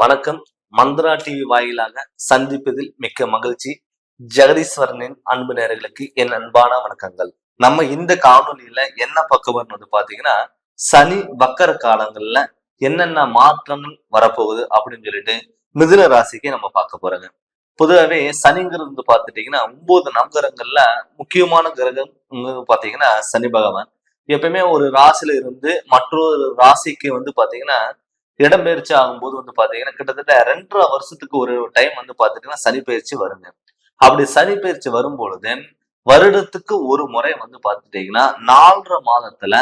வணக்கம். மந்த்ரா டிவி வாயிலாக சந்திப்பதில் மிக்க மகிழ்ச்சி. ஜெகதீஸ்வரனின் அன்பு நேர்களுக்கு என் அன்பான வணக்கங்கள். நம்ம இந்த காணொலியில என்ன பக்குவம் வந்து பாத்தீங்கன்னா சனி வக்கர காலங்கள்ல என்னென்ன மாற்றங்கள் வரப்போகுது அப்படின்னு சொல்லிட்டு மிதுன ராசிக்கு நம்ம பார்க்க போறோங்க. பொதுவாகவே சனிங்கிறது வந்து பார்த்துட்டீங்கன்னா ஒன்பது நவகிரகங்கள்ல முக்கியமான கிரகம் பார்த்தீங்கன்னா பாத்தீங்கன்னா சனி பகவான். எப்பயுமே ஒரு ராசியில இருந்து மற்றொரு ராசிக்கு வந்து பாத்தீங்கன்னா இடம்பெயர்ச்சி ஆகும்போது வந்து பாத்தீங்கன்னா கிட்டத்தட்ட ரெண்டரை வருஷத்துக்கு ஒரு டைம் வந்து பாத்துட்டீங்கன்னா சனிப்பெயர்ச்சி வருங்க. அப்படி சனிப்பெயர்ச்சி வரும் வரும்பொழுது வருடத்துக்கு ஒரு முறை வந்து பாத்துட்டீங்கன்னா நாலரை மாதத்துல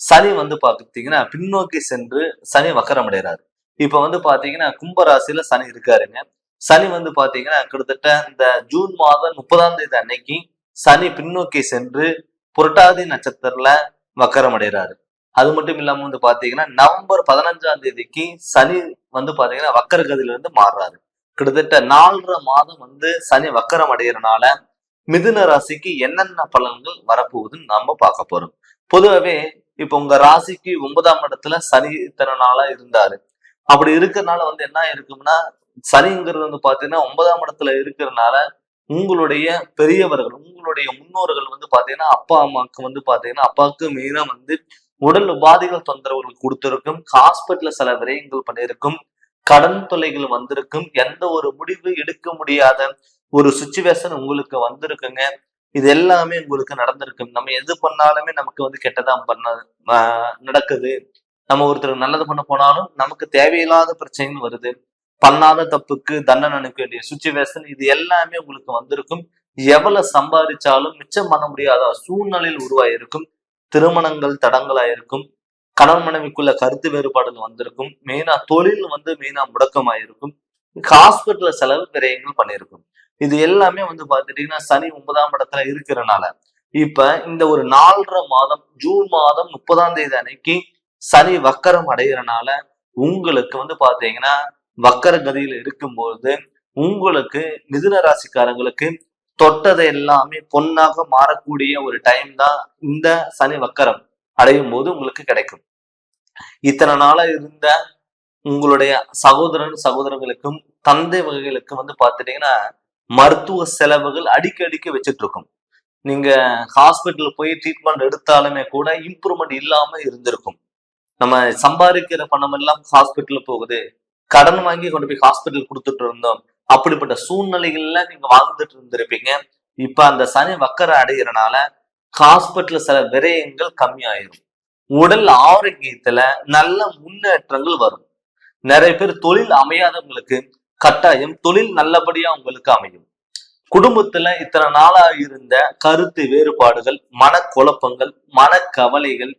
சனி வந்து பாத்தீங்கன்னா பின்னோக்கி சென்று சனி வக்கரம் அடைகிறாரு இப்ப வந்து பாத்தீங்கன்னா கும்பராசியில சனி இருக்காருங்க. சனி வந்து பாத்தீங்கன்னா கிட்டத்தட்ட இந்த ஜூன் மாதம் முப்பதாம் தேதி அன்னைக்கு சனி பின்னோக்கி சென்று புரட்டாதி நட்சத்திரத்துல வக்கரம் அடைகிறாரு அது மட்டும் இல்லாம வந்து பாத்தீங்கன்னா நவம்பர் பதினஞ்சாம் தேதிக்கு சனி வந்து பாத்தீங்கன்னா வக்கர கதியில இருந்து மாறுறாரு. கிட்டத்தட்ட நாலரை மாதம் வந்து சனி வக்கரம் அடைகிறனால மிதுன ராசிக்கு என்னென்ன பலன்கள் வரப்போகுதுன்னு நாம பார்க்க போறோம். பொதுவாகவே இப்ப உங்க ராசிக்கு ஒன்பதாம் இடத்துல சனி இத்தனை நாளா இருந்தாரு. அப்படி இருக்கிறதுனால வந்து என்ன இருக்கும்னா சனிங்கிறது வந்து பாத்தீங்கன்னா ஒன்பதாம் இடத்துல இருக்கிறதுனால உங்களுடைய பெரியவர்கள் உங்களுடைய முன்னோர்கள் வந்து பாத்தீங்கன்னா அப்பா அம்மாவுக்கு வந்து பாத்தீங்கன்னா அப்பாவுக்கு மெயினா வந்து உடல் உபாதைகள் தொந்தரவுகள் கொடுத்திருக்கும் ஹாஸ்பிட்டல் சில விரயங்கள் பண்ணியிருக்கும் கடன் தொலைகள் வந்திருக்கும் எந்த ஒரு முடிவு எடுக்க முடியாத ஒரு சுச்சுவேஷன் உங்களுக்கு வந்திருக்குங்க. இது எல்லாமே உங்களுக்கு நடந்திருக்கும். நம்ம எது பண்ணாலுமே நமக்கு வந்து கெட்டதா பண்ண நடக்குது. நம்ம ஒருத்தருக்கு நல்லது பண்ண போனாலும் நமக்கு தேவையில்லாத பிரச்சனைகள் வருது. பண்ணாத தப்புக்கு தண்டனை அனுப்ப வேண்டிய சுச்சுவேஷன் இது எல்லாமே உங்களுக்கு வந்திருக்கும். எவ்வளவு சம்பாதிச்சாலும் மிச்சம் பண்ண முடியாத சூழ்நிலையில் உருவாயிருக்கும். திருமணங்கள் தடங்களாயிருக்கும். கணவன் மனைவிக்குள்ள கருத்து வேறுபாடுகள் வந்திருக்கும். மெயினா தொழில் வந்து மெயினா முடக்கமாயிருக்கும். ஹாஸ்பிட்டல்ல செலவு விரயங்கள் பண்ணியிருக்கும். இது எல்லாமே வந்து பாத்துட்டீங்கன்னா சனி ஒன்பதாம் இடத்துல இருக்கிறனால. இப்ப இந்த ஒரு நாலரை மாதம் ஜூன் மாதம் முப்பதாம் தேதி அன்னைக்கு சனி வக்கரம் அடைகிறனால உங்களுக்கு வந்து பாத்தீங்கன்னா வக்கர கதியில இருக்கும்போது உங்களுக்கு மிதுன ராசிக்காரங்களுக்கு தொட்டதை எல்லாமே பொன்னாக மாறக்கூடிய ஒரு டைம் தான் இந்த சனி வக்கரம் அடையும் போது உங்களுக்கு கிடைக்கும். இத்தனை நாளா இருந்த உங்களுடைய சகோதரன் சகோதரர்களுக்கும் தந்தை வகைகளுக்கும் வந்து பார்த்துட்டீங்கன்னா மருத்துவ செலவுகள் அடிக்கடிக்கு வச்சுட்டு இருக்கும் நீங்க ஹாஸ்பிட்டல் போய் ட்ரீட்மெண்ட் எடுத்தாலுமே கூட இம்ப்ரூவ்மெண்ட் இல்லாம இருந்திருக்கும். நம்ம சம்பாதிக்கிற பணம் எல்லாம் ஹாஸ்பிட்டல் போகுது. கடன் வாங்கி கொண்டு போய் ஹாஸ்பிட்டல் கொடுத்துட்டு இருந்தோம். அப்படிப்பட்ட சூழ்நிலைகள்ல நீங்க வாழ்ந்துட்டு இருந்திருப்பீங்க. இப்ப அந்த சனி வக்கரை அடைகிறனால ஹாஸ்பிட்டல் சில விரயங்கள் கம்மியாயிரும். உடல் ஆரோக்கியத்துல நல்ல முன்னேற்றங்கள் வரும். நிறைய பேர் தொழில் அமையாதவங்களுக்கு கட்டாயம் தொழில் நல்லபடியா உங்களுக்கு அமையும். குடும்பத்துல இத்தனை நாளா இருந்த கருத்து வேறுபாடுகள் மனக்குழப்பங்கள் மனக்கவலைகள்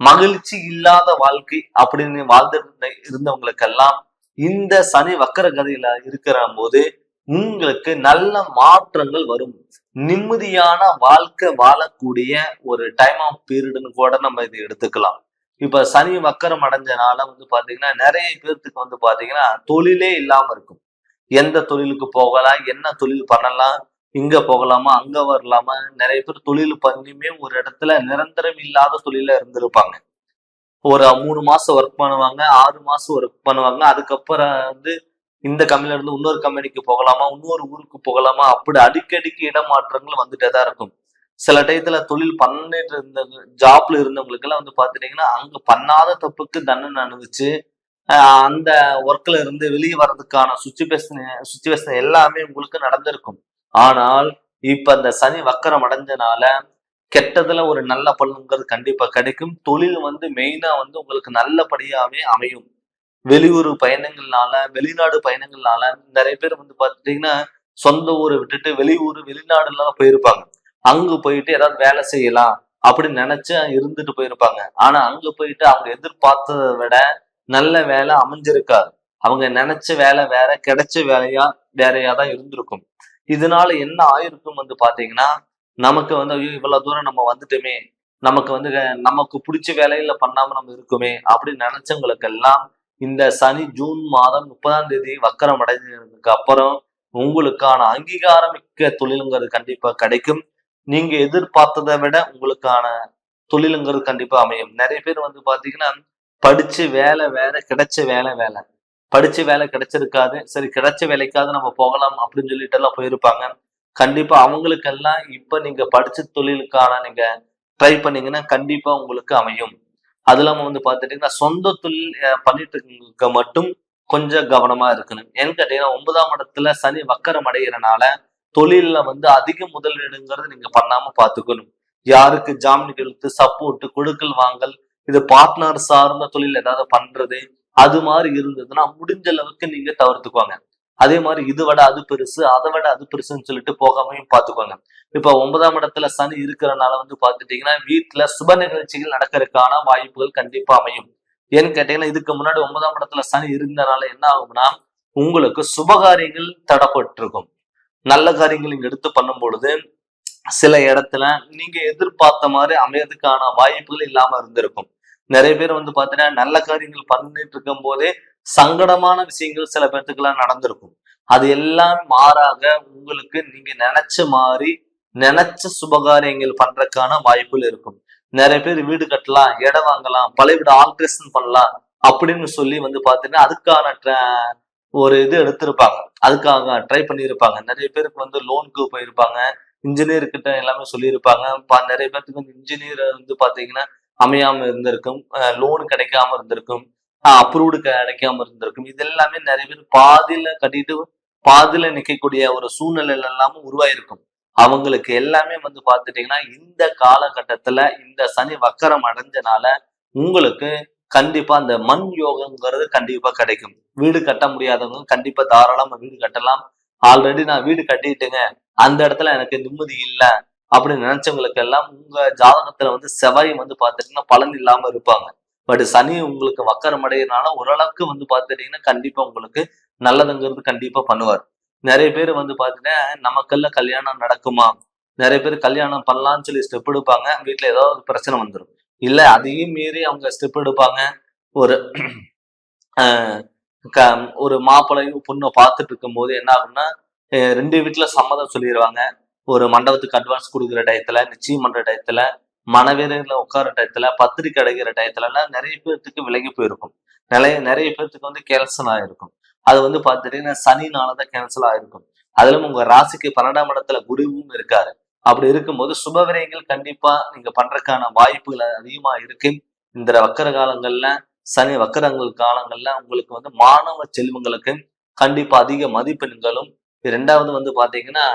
மகிழ்ச்சி இல்லாத வாழ்க்கை அப்படின்னு வாழ்ந்துட்டு இருந்தவங்களுக்கெல்லாம் இந்த சனி வக்கர கதையில இருக்கிற போது உங்களுக்கு நல்ல மாற்றங்கள் வரும். நிம்மதியான வாழ்க்கை வாழக்கூடிய ஒரு டைம் ஆஃப் பீரியடுன்னு கூட நம்ம இதை எடுத்துக்கலாம். இப்ப சனி வக்கரம் அடைஞ்சனால வந்து பாத்தீங்கன்னா நிறைய பேர்த்துக்கு வந்து பாத்தீங்கன்னா தொழிலே இல்லாம இருக்கும். எந்த தொழிலுக்கு போகலாம் என்ன தொழில் பண்ணலாம் இங்க போகலாமா அங்க வரலாமா நிறைய பேர் தொழில் பண்ணியுமே ஒரு இடத்துல நிரந்தரம் இல்லாத தொழில இருந்திருப்பாங்க. ஒரு மூணு மாசம் ஒர்க் பண்ணுவாங்க ஆறு மாசம் ஒர்க் பண்ணுவாங்க. அதுக்கப்புறம் வந்து இந்த கம்பெனில இருந்து இன்னொரு கம்பெனிக்கு போகலாமா இன்னொரு ஊருக்கு போகலாமா அப்படி அடிக்கடிக்கு இடமாற்றங்கள் வந்துட்டே தான் இருக்கும். சில டயத்துல தொழில் பண்ணிட்டு இருந்த ஜாப்ல இருந்தவங்களுக்கு எல்லாம் வந்து பாத்துட்டீங்கன்னா அங்க பண்ணாத தப்புக்கு தண்டனை அனுபவிச்சு அந்த ஒர்க்ல இருந்து வெளியே வர்றதுக்கான சுச்சுவேஷன் சுச்சுவேஷன் எல்லாமே உங்களுக்கு நடந்திருக்கும். ஆனால் இப்ப அந்த சனி வக்கரம் அடைஞ்சனால கெட்டதுல ஒரு நல்ல பலன்கிறது கண்டிப்பா கிடைக்கும். தொழில் வந்து மெயினா வந்து உங்களுக்கு நல்லபடியாவே அமையும். வெளியூர் பயணங்கள்னால வெளிநாடு பயணங்கள்னால நிறைய பேர் வந்து பாத்துட்டீங்கன்னா சொந்த ஊரை விட்டுட்டு வெளியூர் வெளிநாடுலாம் போயிருப்பாங்க. அங்க போயிட்டு ஏதாவது வேலை செய்யலாம் அப்படின்னு நினைச்சு இருந்துட்டு போயிருப்பாங்க. ஆனா அங்க போயிட்டு அவங்க எதிர்பார்த்ததை விட நல்ல வேலை அமைஞ்சிருக்காது. அவங்க நினைச்ச வேலை வேற கிடைச்ச வேலையா வேறையா தான் இருந்திருக்கும். இதனால என்ன ஆயிருக்கும் வந்து பாத்தீங்கன்னா நமக்கு வந்து ஐயோ இவ்வளவு தூரம் நம்ம வந்துட்டோமே. நமக்கு வந்து நமக்கு பிடிச்ச வேலையில பண்ணாம நம்ம இருக்குமே அப்படின்னு நினைச்சவங்களுக்கெல்லாம் இந்த சனி ஜூன் மாதம் முப்பதாம் தேதி வக்கரம் அடைஞ்சதுக்கு அப்புறம் உங்களுக்கான அங்கீகாரம் மிக்க தொழிலுங்கிறது கண்டிப்பா கிடைக்கும். நீங்க எதிர்பார்த்ததை விட உங்களுக்கான தொழிலுங்கிறது கண்டிப்பா அமையும். நிறைய பேர் வந்து பாத்தீங்கன்னா படிச்சு வேலை வேற கிடைச்ச வேலை வேலை. படிச்சு வேலை கிடைச்சிருக்காது. சரி கிடைச்ச வேலைக்காவது நம்ம போகலாம் அப்படின்னு சொல்லிட்டு எல்லாம் போயிருப்பாங்க. கண்டிப்பா அவங்களுக்கெல்லாம் இப்ப நீங்க படிச்ச தொழிலுக்கான நீங்க ட்ரை பண்ணீங்கன்னா கண்டிப்பா உங்களுக்கு அமையும். அது இல்லாம வந்து பாத்துட்டீங்கன்னா சொந்த தொழில் பண்ணிட்டு இருக்க மட்டும் கொஞ்சம் கவனமா இருக்கணும். ஏன்னு கேட்டீங்கன்னா ஒன்பதாம் இடத்துல சனி வக்கரம் அடைகிறனால தொழில்ல வந்து அதிக முதலீடுங்கிறது நீங்க பண்ணாம பாத்துக்கணும். யாருக்கு ஜாமீன் எழுத்து சப்போர்ட் கொடுக்கல் வாங்கல் இது பார்ட்னர் சார்ந்த தொழில் ஏதாவது பண்றது அது மாதிரி இருந்ததுன்னா முடிஞ்ச அளவுக்கு நீங்க தவிர்த்துக்குவாங்க அதே மாதிரி இது விட அது பெருசு அதை விட அது பெருசுன்னு சொல்லிட்டு போகாமையும் பாத்துக்கோங்க இப்ப ஒன்பதாம் இடத்துல சனி இருக்கிறனால வந்து பாத்துட்டீங்கன்னா வீட்டுல சுப நிகழ்ச்சிகள் நடக்கிறதுக்கான வாய்ப்புகள் கண்டிப்பா அமையும். ஏன்னு கேட்டீங்கன்னா இதுக்கு முன்னாடி ஒன்பதாம் இடத்துல சனி இருந்தனால என்ன ஆகும்னா உங்களுக்கு சுபகாரியங்கள் தடப்பட்டிருக்கும். நல்ல காரியங்கள் நீங்க எடுத்து பண்ணும் பொழுது சில இடத்துல நீங்க எதிர்பார்த்த மாதிரி அமையறதுக்கான வாய்ப்புகள் இல்லாம இருந்திருக்கும். நிறைய பேர் வந்து பாத்தீங்கன்னா நல்ல காரியங்கள் பண்ணிட்டு இருக்கும் போதே சங்கடமான விஷயங்கள் சில பேர்த்துக்கெல்லாம் நடந்திருக்கும். அது எல்லாம் மாறாக உங்களுக்கு நீங்க நினைச்ச மாதிரி நினைச்ச சுபகாரியங்கள் பண்றதுக்கான வாய்ப்புகள் இருக்கும். நிறைய பேர் வீடு கட்டலாம் இடம் வாங்கலாம் பழைய வீடு ஆல்ட்ரேஷன் பண்ணலாம் அப்படின்னு சொல்லி வந்து பாத்தீங்கன்னா அதுக்கான ஒரு இது எடுத்திருப்பாங்க. அதுக்காக ட்ரை பண்ணியிருப்பாங்க. நிறைய பேருக்கு வந்து லோனுக்கு போயிருப்பாங்க. இன்ஜினியர் கிட்ட எல்லாமே சொல்லியிருப்பாங்க. நிறைய பேர்த்துக்கு வந்து இன்ஜினியர் வந்து பாத்தீங்கன்னா அமையாம இருந்திருக்கும். லோன் கிடைக்காம இருந்திருக்கும். அப்ரூவ்டு கிடைக்காம இருந்திருக்கும். இது எல்லாமே நிறைய பேர் பாதியில கட்டிட்டு பாதியில நிக்கக்கூடிய ஒரு சூழ்நிலை எல்லாமே உருவாயிருக்கும். அவங்களுக்கு எல்லாமே வந்து பார்த்துட்டீங்கன்னா இந்த காலகட்டத்துல இந்த சனி வக்கரம் அடைஞ்சனால உங்களுக்கு கண்டிப்பா அந்த மண் யோகங்கிறது கண்டிப்பா கிடைக்கும். வீடு கட்ட முடியாதவங்க கண்டிப்பா தாராளமா வீடு கட்டலாம். ஆல்ரெடி நான் வீடு கட்டிட்டேங்க. அந்த இடத்துல எனக்கு நிம்மதி இல்லை. அப்படின்னு நினைச்சவங்களுக்கு எல்லாம் உங்க ஜாதகத்துல வந்து செவ்வாய் வந்து பார்த்துட்டீங்கன்னா பலன் இல்லாம இருப்பாங்க. பட் சனி உங்களுக்கு வக்கரம் அடையிறனால ஓரளவுக்கு வந்து பார்த்துட்டீங்கன்னா கண்டிப்பா உங்களுக்கு நல்லதுங்கிறது கண்டிப்பா பண்ணுவார். நிறைய பேர் வந்து பாத்தீங்கன்னா நமக்கெல்லாம் கல்யாணம் நடக்குமா? நிறைய பேர் கல்யாணம் பண்ணலாம்னு சொல்லி ஸ்டெப் எடுப்பாங்க. வீட்டுல ஏதாவது பிரச்சனை வந்துடும் இல்ல அதையும் மீறி அவங்க ஸ்டெப் எடுப்பாங்க. ஒரு க- ஒரு மாப்பிள்ளையும் பொண்ணை பார்த்துட்டு இருக்கும்போது என்ன ஆகும்னா ரெண்டு வீட்டுல சம்மதம் சொல்லிடுவாங்க ஒரு மண்டபத்துக்கு அட்வான்ஸ் கொடுக்குற டயத்துல நிச்சயம் பண்ற டயத்துல மனவேரையில உட்கார டயத்துல பத்திரிக்கை அடைகிற டயத்துலலாம் எல்லாம் நிறைய பேர்த்துக்கு விலகி போயிருக்கும். நிறைய நிறைய பேர்த்துக்கு வந்து கேன்சல் ஆயிருக்கும். அது வந்து பார்த்துட்டீங்கன்னா சனினாலதான் கேன்சல் ஆயிருக்கும். அதுலயும் உங்க ராசிக்கு பன்னெண்டாம் இடத்துல குருவும் இருக்காரு. அப்படி இருக்கும்போது சுபவிரயங்கள் கண்டிப்பா நீங்க பண்றதுக்கான வாய்ப்புகள் அதிகமா இருக்கு. இந்த வக்கர காலங்கள்ல சனி வக்கரங்கள் காலங்கள்ல உங்களுக்கு வந்து மாணவ செல்வங்களுக்கு கண்டிப்பா அதிக மதிப்பெண்களும் ரெண்டாவது வந்து பாத்தீங்கன்னா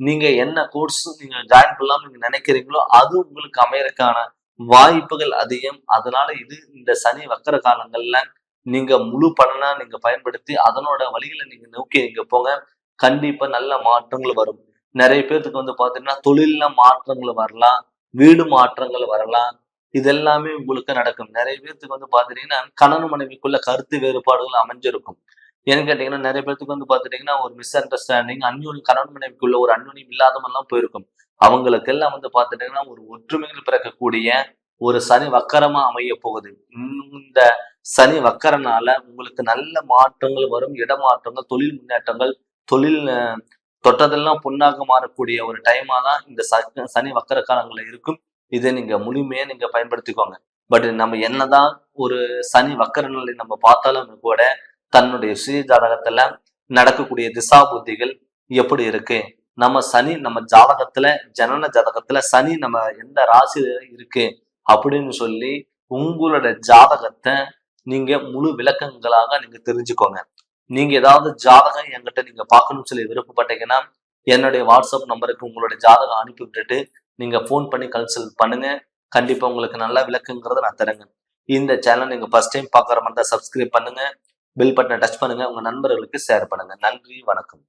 நீங்க என்ன கோர்ஸ் நீங்க ஜாயின் பண்ணலாம் நீங்க நினைக்கிறீங்களோ அது உங்களுக்கு அமையறதுக்கான வாய்ப்புகள் அதிகம். அதனால இது இந்த சனி வக்கர காலங்கள்ல நீங்க முழு பலனா நீங்க பயன்படுத்தி அதனோட வழிகளை நீங்க நோக்கி நீங்க போங்க. கண்டிப்பா நல்ல மாற்றங்கள் வரும். நிறைய பேர்த்துக்கு வந்து பாத்தீங்கன்னா தொழில்ல மாற்றங்கள் வரலாம் வீடு மாற்றங்கள் வரலாம். இதெல்லாமே உங்களுக்கு நடக்கும். நிறைய பேர்த்துக்கு வந்து பாத்தீங்கன்னா கணவன் மனைவிக்குள்ள கருத்து வேறுபாடுகள் அமைஞ்சிருக்கும். ஏன்னு கேட்டீங்கன்னா நிறைய பேர்த்துக்கு வந்து பாத்துட்டீங்கன்னா ஒரு மிஸ் அண்டர்ஸ்டாண்டிங் அந்யோனி கணவன் மனைவிக்குள்ள ஒரு அந்யோனியம் இல்லாதமெல்லாம் போயிருக்கும். அவங்களுக்கு எல்லாம் வந்து பாத்துட்டீங்கன்னா ஒரு ஒற்றுமைகள் பிறக்கக்கூடிய ஒரு சனி வக்கரமா அமைய போகுது. இந்த சனி வக்கரனால உங்களுக்கு நல்ல மாற்றங்கள் வரும் இடமாற்றங்கள் தொழில் முன்னேற்றங்கள் தொழில் தொட்டதெல்லாம் பொன்னாக மாறக்கூடிய ஒரு டைமா தான் இந்த ச- சனி வக்கர காலங்கள்ல இருக்கும். இதை நீங்க முழுமையா நீங்க பயன்படுத்திக்கோங்க. பட் நம்ம என்னதான் ஒரு சனி வக்கர நிலை நம்ம பார்த்தாலும் கூட தன்னுடைய சுய ஜாதகத்துல நடக்கக்கூடிய திசா புத்திகள் எப்படி இருக்கு? நம்ம சனி நம்ம ஜாதகத்துல ஜனன ஜாதகத்துல சனி நம்ம எந்த ராசியில இருக்கு? அப்படின்னு சொல்லி உங்களோட ஜாதகத்தை நீங்க முழு விளக்கங்களாக நீங்க தெரிஞ்சுக்கோங்க. நீங்க ஏதாவது ஜாதகம் என்கிட்ட நீங்க பார்க்கணும்னு சொல்லி விருப்பப்பட்டீங்கன்னா என்னுடைய வாட்ஸ்அப் நம்பருக்கு உங்களுடைய ஜாதகம் அனுப்பி விட்டுட்டு நீங்க ஃபோன் பண்ணி கன்சல்ட் பண்ணுங்க. கண்டிப்பா உங்களுக்கு நல்ல விளக்குங்கிறத நான் தரேங்க. இந்த சேனல் நீங்க ஃபர்ஸ்ட் டைம் பார்க்குற மாதிரி தான் சப்ஸ்கிரைப் பண்ணுங்க. பில் பட்டனை டச் பண்ணுங்க. உங்க நண்பர்களுக்கு ஷேர் பண்ணுங்க. நன்றி வணக்கம்.